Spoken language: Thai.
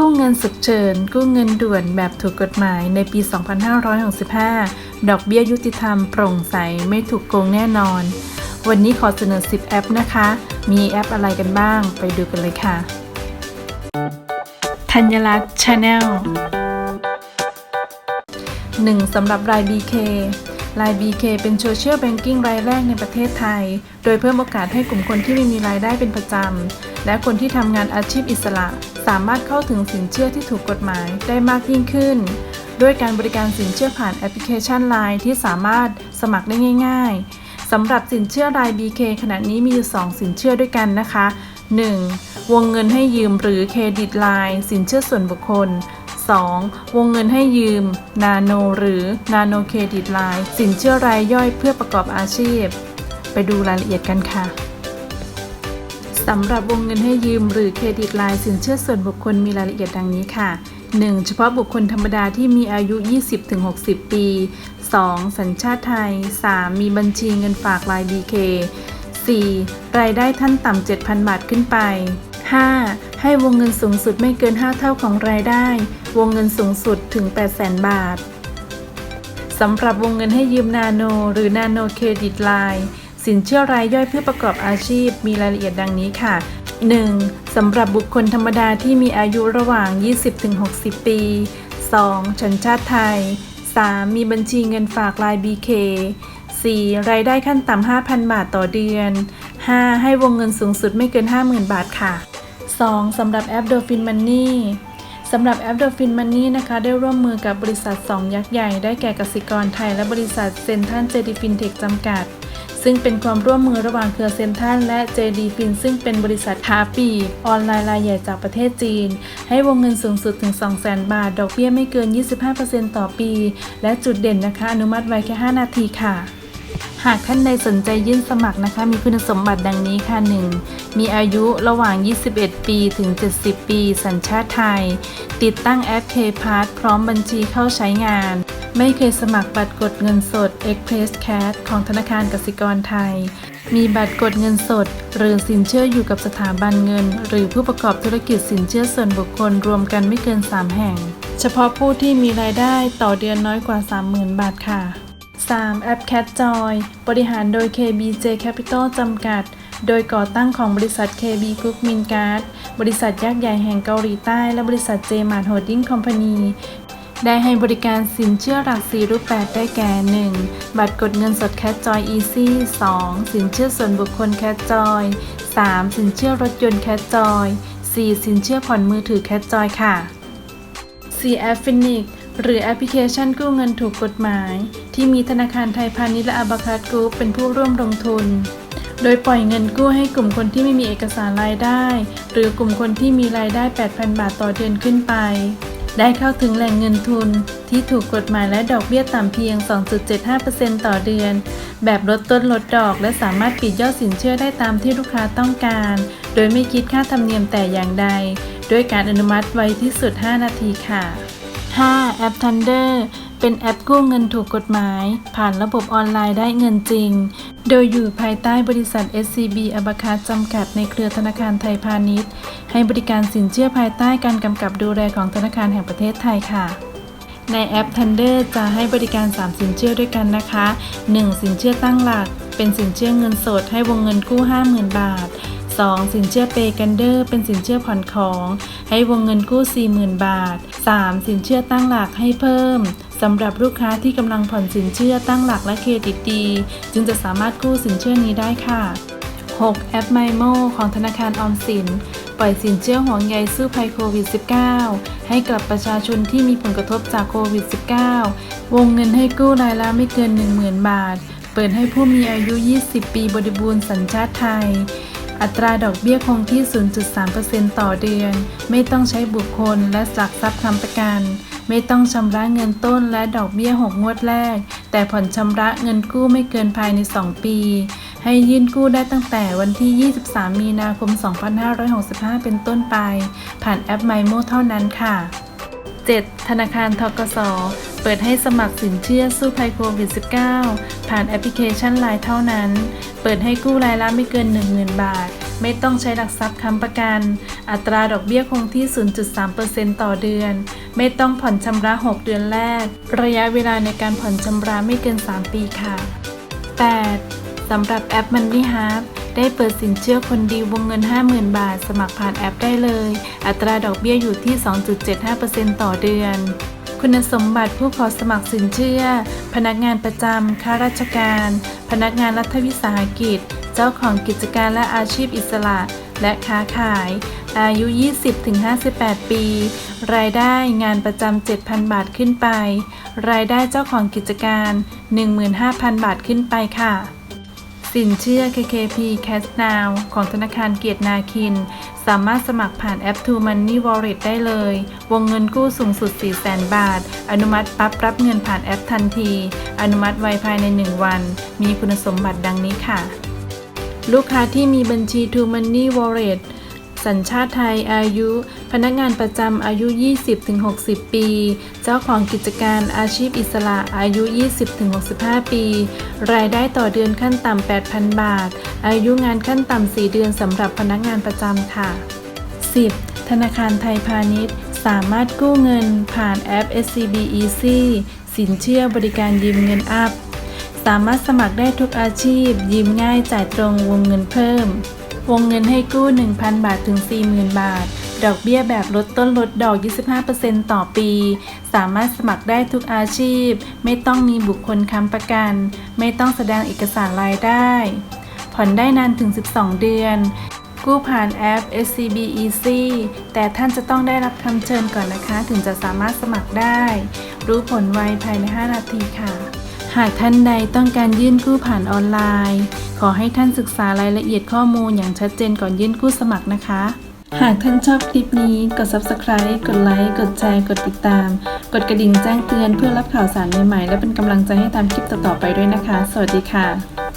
กู้เงินสุกเฉิน กู้เงินด่วนแบบถูกกฎหมายในปี 2565 ดอกเบี้ยยุติธรรมโปร่งใสไม่ถูกโกงแน่นอน วันนี้ขอเสนอ 10 แอปนะคะ มีแอปอะไรกันบ้าง ไปดูกันเลยค่ะ ธัญลักษณ์ Channel 1. สำหรับราย BK ราย BK เป็นโซเชียลแบงกิ้งรายแรกในประเทศไทย โดยเพิ่มโอกาสให้กลุ่มคนที่ไม่มีรายได้เป็นประจำ และคนที่ทำงานอาชีพอิสระ สามารถเข้าถึงสินเชื่อที่ถูกกฎหมายได้มากยิ่งขึ้น ด้วยการบริการสินเชื่อผ่านแอปพลิเคชัน Line ที่สามารถสมัครได้ง่าย ๆ สำหรับสินเชื่อราย BK ขณะนี้มีอยู่ 2 สินเชื่อด้วยกันนะคะ 1. วงเงินให้ยืมหรือเครดิตไลน์สินเชื่อส่วนบุคคล 2. วงเงินให้ยืม นาโนหรือนาโนเครดิตไลน์สินเชื่อรายย่อยเพื่อประกอบอาชีพ ไปดูรายละเอียดกันค่ะสำหรับวงเงินให้ยืมหรือเครดิตไลน์สินเชื่อส่วนบุคคลมีรายละเอียดดังนี้ค่ะ 1. เฉพาะบุคคลธรรมดาที่มีอายุ 20-60 ปี 2. สัญชาติไทย 3. มีบัญชีเงินฝากราย BK 4. รายได้ท่านต่ำ7,000 บาทขึ้นไป 5. ให้วงเงินสูงสุดไม่เกิน 5 เท่าของรายได้ วงเงินสูงสุดถึง 800,000 บาท สำหรับวงเงินให้ยืมนาโน หรือนาโนเครดิตไลน์สินเชื่อรายย่อยเพื่อประกอบอาชีพมีรายละเอียดดังนี้ค่ะ 1. สำหรับบุคคลธรรมดาที่มีอายุระหว่าง 20-60 ปี 2. สัญชาติไทย 3. มีบัญชีเงินฝากราย BK 4. รายได้ขั้นต่ำ 5,000 บาทต่อเดือน 5. ให้วงเงินสูงสุดไม่เกิน 50,000 บาทค่ะ 2. สำหรับแอป Dolphin Money สำหรับแอป Dolphin Money นะคะ ได้ร่วมมือกับบริษัท 2 ยักษ์ใหญ่ได้แก่กสิกรไทยและบริษัทเซนทันเจดีฟินเทคจำกัด ซึ่งเป็นความร่วมมือระหว่างเครือเซนทันและ JD Fin ซึ่งเป็นบริษัทค้าปลีกออนไลน์รายใหญ่จากประเทศจีน ให้วงเงินสูงสุดถึง 200,000 บาท ดอกเบี้ยไม่เกิน 25%ต่อปี และจุดเด่นนะคะ อนุมัติไว้แค่ 5 นาทีค่ะ หากท่านใดสนใจยื่นสมัครนะคะ มีคุณสมบัติดังนี้ค่ะ 1. มีอายุระหว่าง 21 ปีถึง 70 ปี สัญชาติไทย ติดตั้งแอป K-Pass พร้อมบัญชีเข้าใช้งาน ไม่เคยสมัครบัตรกดเงินสด Express Cash ของธนาคารกสิกรไทย มีบัตรกดเงินสด หรือสินเชื่ออยู่กับสถาบันเงิน หรือผู้ประกอบธุรกิจสินเชื่อส่วนบุคคลรวมกันไม่เกิน 3 แห่ง เฉพาะผู้ที่มีรายได้ต่อเดือนน้อยกว่า 30,000 บาทค่ะ 3. แอป Cat Joy บริหารโดย KBJ Capital จำกัด โดยก่อตั้งของบริษัท KB Group Mincard บริษัทยักษ์ใหญ่แห่งเกาหลีใต้ และบริษัท J-Mart Holding Company ได้ให้บริการสินเชื่อหลัก 4 รูปแบบได้แก่ 1. บัตรกดเงินสด Cat Joy Easy 2. สินเชื่อส่วนบุคคล Cat Joy 3. สินเชื่อรถยนต์ Cat Joy 4. สินเชื่อผ่อนมือถือ Cat Joy ค่ะ 4. a f f i n i c หรือแอปพลิเคชันกู้เงินถูกกฎหมาย ที่มีธนาคารไทยพาณิชย์และอาบาคัสกรุ๊ปเป็นผู้ร่วมลงทุน โดยปล่อยเงินกู้ให้กลุ่มคนที่ไม่มีเอกสารรายได้ หรือกลุ่มคนที่มีรายได้ 8,000 บาทต่อเดือนขึ้นไป ได้เข้าถึงแหล่งเงินทุน ที่ถูกกฎหมายและดอกเบี้ยต่ำเพียง 2.75%ต่อเดือน แบบลดต้นลดดอก และสามารถปิดยอดสินเชื่อได้ตามที่ลูกค้าต้องการ โดยไม่คิดค่าธรรมเนียมแต่อย่างใด ด้วยการอนุมัติไวที่สุด 5 นาทีค่ะ 5. แอป Thunder เป็นแอปกู้เงินถูกกฎหมาย ผ่านระบบออนไลน์ได้เงินจริง โดยอยู่ภายใต้บริษัท SCB a b a c a s จำกัดในเครือธนาคารไทยพาณิชย์ ให้บริการสินเชื่อภายใต้การกำกับดูแลของธนาคารแห่งประเทศไทยค่ะ ในแอป Thunder จะให้บริการ 3 สินเชื่อด้วยกันนะคะ 1. สินเชื่อตั้งหลัก เป็นสินเชื่อเงินสดให้วงเงินกู้ 50,000 บาท 2. สินเชื่อเปกันเดอร์เป็นสินเชื่อผ่อนของ ให้วงเงินกู้ 40,000 บาท 3. สินเชื่อตั้งหลักให้เพิ่มสำหรับลูกค้าที่กำลังผ่อนสินเชื่อตั้งหลักและเครดิตดี จึงจะสามารถกู้สินเชื่อนี้ได้ค่ะ 6. แอป MyMo ของธนาคารออมสิน ปล่อยสินเชื่อห่วงใยสู้ภัยโควิด -19 ให้กับประชาชนที่มีผลกระทบจากโควิด -19 วงเงินให้กู้รายละไม่เกิน 10,000 บาท เปิดให้ผู้มีอายุ 20 ปีบริบูรณ์สัญชาติไทย อัตราดอกเบี้ยคงที่ 0.3%ต่อเดือน ไม่ต้องใช้บุคคลและหลักทรัพย์ค้ำประกัน ไม่ต้องชำระเงินต้นและดอกเบี้ย 6 งวดแรก แต่ผ่อนชำระเงินกู้ไม่เกินภายใน 2 ปี ให้ยื่นกู้ได้ตั้งแต่วันที่ 23 มีนาคม 2565 เป็นต้นไป ผ่านแอป MyMo เท่านั้นค่ะ 7. ธนาคารทกส เปิดให้สมัครสินเชื่อสู้ภัยโควิด -19 ผ่านแอปพลิเคชันไลน์เท่านั้น เปิดให้กู้รายละไม่เกิน 10,000 บาท ไม่ต้องใช้หลักทรัพย์ค้ำประกัน อัตราดอกเบี้ยคงที่ 0.3%ต่อเดือน ไม่ต้องผ่อนชำระ 6 เดือนแรก ระยะเวลาในการผ่อนชำระไม่เกิน 3 ปีค่ะ 8. สำหรับแอป Money Hub ได้เปิดสินเชื่อคนดีวงเงิน 50,000 บาท สมัครผ่านแอปได้เลย อัตราดอกเบี้ยอยู่ที่ 2.75%ต่อเดือนคุณสมบัติผู้ขอสมัครสินเชื่อ พนักงานประจำ ข้าราชการ พนักงานรัฐวิสาหกิจ เจ้าของกิจการและอาชีพอิสระ และค้าขาย อายุ 20-58 ปี รายได้งานประจำ 7,000 บาทขึ้นไป รายได้เจ้าของกิจการ 15,000 บาทขึ้นไปค่ะ สินเชื่อ KKP Cash Now ของธนาคารเกียรตินาคิน สามารถสมัครผ่านแอป True Money Wallet ได้เลย วงเงินกู้สูงสุด 400,000 บาท อนุมัติปั๊บรับเงินผ่านแอปทันที อนุมัติไวภายใน 1 วัน มีคุณสมบัติดังนี้ค่ะ ลูกค้าที่มีบัญชี True Money Wallet สัญชาติไทยอายุ พนักงานประจำอายุ 20-60 ปี เจ้าของกิจการอาชีพอิสระอายุ 20-65 ปี รายได้ต่อเดือนขั้นต่ำ 8,000 บาท อายุงานขั้นต่ำ 4 เดือนสำหรับพนักงานประจำค่ะ 10. ธนาคารไทยพาณิชย์ สามารถกู้เงินผ่านแอป SCB Easy สินเชื่อบริการยืมเงินอัพ สามารถสมัครได้ทุกอาชีพ ยืมง่ายจ่ายตรงวงเงินเพิ่ม วงเงินให้กู้ 1,000 บาทถึง 40,000 บาท ดอกเบี้ยแบบลดต้นลดดอก 25%ต่อปี สามารถสมัครได้ทุกอาชีพ ไม่ต้องมีบุคคลค้ำประกัน ไม่ต้องแสดงเอกสารรายได้ ผ่อนได้นานถึง 12 เดือนกู้ผ่านแอป SCB Easy แต่ท่านจะต้องได้รับคำเชิญก่อนนะคะ ถึงจะสามารถสมัครได้ รู้ผลไวภายใน 5 นาทีค่ะ หากท่านใดต้องการยื่นกู้ผ่านออนไลน์ ขอให้ท่านศึกษารายละเอียดข้อมูลอย่างชัดเจนก่อนยื่นกู้สมัครนะคะ หากท่านชอบคลิปนี้ กด subscribe กดไลค์ กดแชร์ กดติดตาม กดกระดิ่งแจ้งเตือนเพื่อรับข่าวสารใหม่ๆ และเป็นกำลังใจให้ตามคลิปต่อๆไปด้วยนะคะ สวัสดีค่ะ